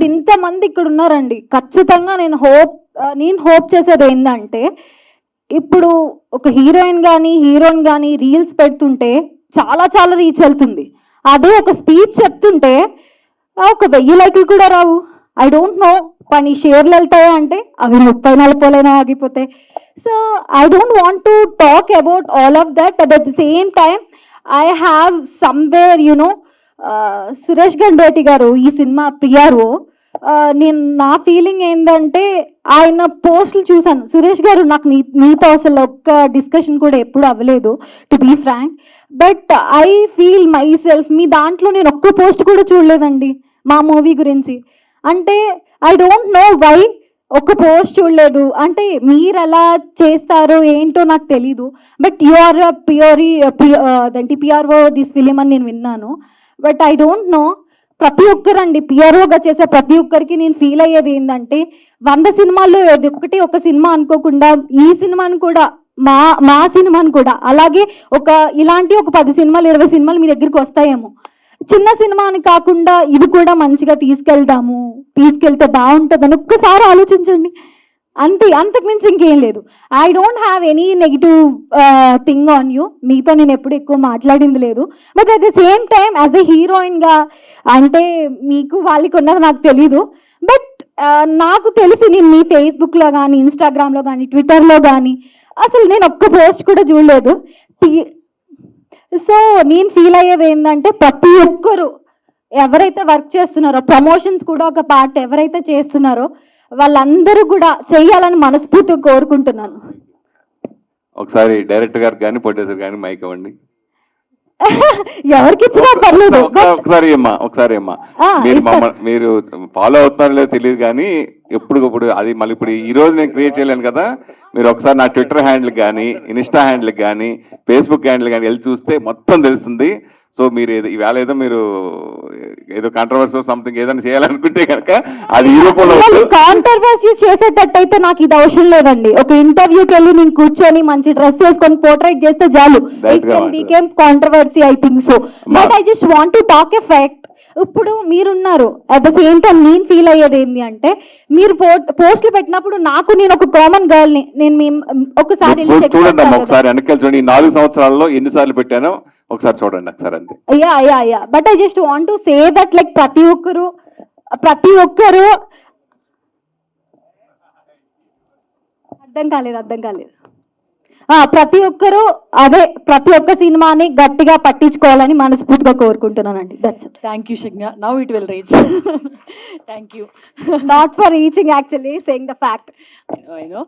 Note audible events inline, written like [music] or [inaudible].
ఇప్పుడు ఇంతమంది ఇక్కడ ఉన్నారండి ఖచ్చితంగా నేను హోప్ నేను హోప్ చేసేది ఏంటంటే ఇప్పుడు ఒక హీరోయిన్ కానీ హీరోయిన్ కానీ రీల్స్ పెడుతుంటే చాలా చాలా రీచ్ వెళ్తుంది. అదే ఒక స్పీచ్ చెప్తుంటే ఒక వెయ్యి లైకులు కూడా రావు. ఐ డోంట్ నో కానీ షేర్లు వెళ్తాయా అంటే అవి ముప్పై నలభైలైనా ఆగిపోతాయి. So I don't want to talk about all of that but at the same time I have somewhere you know Suresh Gandeti garu ఈ సినిమా ప్రియారు నేను నా ఫీలింగ్ ఏంటంటే ఆయన పోస్టులు చూశాను. సురేష్ గారు నాకు నీ నీతో అసలు ఒక్క డిస్కషన్ కూడా ఎప్పుడు అవ్వలేదు to be frank but I feel myself మీ దాంట్లో నేను ఒక్క పోస్ట్ కూడా చూడలేదండి మా మూవీ గురించి. అంటే ఐ డోంట్ నో వై ఒక్క పోస్ట్ చూడలేదు. అంటే మీరు ఎలా చేస్తారో ఏంటో నాకు తెలీదు. బట్ యూఆర్ ప్యూరీ అదేంటి పిఆర్ఓ దిస్ ఫిలిం అని నేను విన్నాను. బట్ ఐ డోంట్ నో ప్రతి ఒక్కరండి పిఆర్ఓగా చేసే ప్రతి ఒక్కరికి నేను ఫీల్ అయ్యేది ఏంటంటే వంద సినిమాల్లో ఏది ఒకటి ఒక సినిమా అనుకోకుండా ఈ సినిమాని కూడా మా మా సినిమాని కూడా అలాగే ఒక ఇలాంటి ఒక పది సినిమాలు ఇరవై సినిమాలు మీ దగ్గరికి వస్తాయేమో. చిన్న సినిమా అని కాకుండా ఇది కూడా మంచిగా తీసుకెళ్దాము తీసుకెళ్తే బాగుంటుందని ఒక్కసారి ఆలోచించండి. అంతే అంతకు మించి ఇంకేం లేదు. I don't have any negative thing on you మీతో నేను ఎప్పుడు ఎక్కువ మాట్లాడింది లేదు. But at the same time as a హీరోయిన్గా అంటే మీకు వాళ్ళకి ఉన్నది నాకు తెలీదు. బట్ uh, నాకు తెలిసి నేను మీ ఫేస్బుక్లో కానీ ఇన్స్టాగ్రామ్లో కానీ ట్విట్టర్లో కానీ అసలు నేను ఒక్క పోస్ట్ కూడా చూడలేదు. సో నేను ఫీల్ అయ్యేది ఏంటంటే ప్రతి ఒక్కరు ఎవరైతే వర్క్ చేస్తున్నారో ప్రమోషన్స్ కూడా ఒక పార్ట్ ఎవరైతే చేస్తున్నారో వాళ్ళందరూ కూడా చెయ్యాలని మనస్ఫూర్తిగా కోరుకుంటున్నాను. ఒకసారి డైరెక్టర్ గారికి కానీ ప్రొడ్యూసర్ కానీ మైక్ ఇవ్వండి. [laughs] ఎవరికి ఇచ్చినా పర్లేదు ఒకసారి- అమ్మా ఒకసారి అమ్మా. మీరు మీరు ఫాలో అవుతున్నారో లేదో తెలియదు కానీ ఎప్పటికప్పుడు అది మళ్ళీ ఇప్పుడు ఈ రోజు నేను క్రియేట్ చేయలేను కదా మీరు ఒకసారి నా ట్విట్టర్ హ్యాండిల్ కానీ ఇన్స్టా హ్యాండిల్ కానీ ఫేస్బుక్ హ్యాండిల్ కానీ వెళ్ళి చూస్తే మొత్తం తెలుస్తుంది. సో మీరు ఏదో ఈవేళ ఏదో మీరు ఏదో కాంట్రవర్సీ సంథింగ్ ఏదైనా చేయాలనుకుంటే కనుక అది ఈ రూపంలో. కాంట్రవర్సీ చేసేటట్టయితే నాకు ఇది అవసరం లేదండి ఒక ఇంటర్వ్యూకి వెళ్ళి నేను కూర్చొని మంచి డ్రెస్ వేసుకొని పోర్ట్రైట్ చేస్తే చాలు. Became controversy I think so. But I just want to talk a fact ఇప్పుడు మీరున్నారు అట్ ద సేమ్ టైం నేను ఫీల్ అయ్యేది ఏంటి అంటే మీరు పోస్టులు పెట్టినప్పుడు నాకు నేను ఒక కామన్ గర్ల్ని నేను ఒకసారి చూడండి. ఒకసారి వెనక్కి చూడండి ఈ నాలుగు సంవత్సరాల్లో ఎన్నిసార్లు పెట్టానో ఒకసారి చూడండి ఒకసారి అంతే yeah yeah yeah but I just want to say that like ప్రతి ఒక్కరు ప్రతి ఒక్కరు అర్థం కాలేదు అర్థం కాలేదు ఆ, ప్రతి ఒక్కరు అదే ప్రతి ఒక్క సినిమాని గట్టిగా పట్టించుకోవాలని మనస్ఫూర్తిగా కోరుకుంటున్నానండి that's you, Shagna. Now it will reach. [laughs] Thank you. Not for reaching actually saying the fact I know.